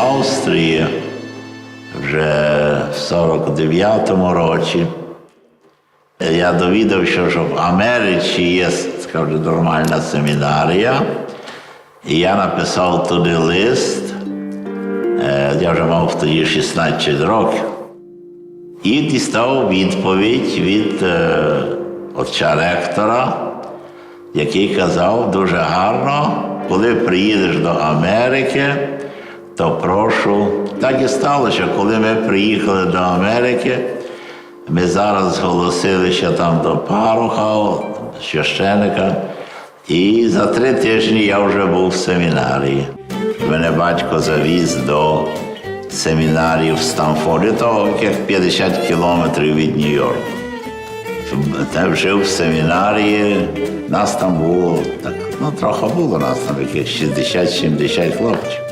Австрії вже в 49-му році. Я довідався, що в Америці є, скажу, нормальна семінарія. І я написав туди лист. Е, Я вже мав тоді 16 років. І дістав відповідь від е, отця ректора, який казав дуже гарно, коли приїдеш до Америки, то прошу. Так і сталося, коли ми приїхали до Америки, ми зараз зголосилися там до паруха, священика, і за три тижні я вже був в семінарії. Мене батько завіз до семінарії в Стамфорді, то як 50 кілометрів від Нью-Йорку. Там жив в семінарії, нас там було, так, ну трохи було нас там яких 60-70 хлопців.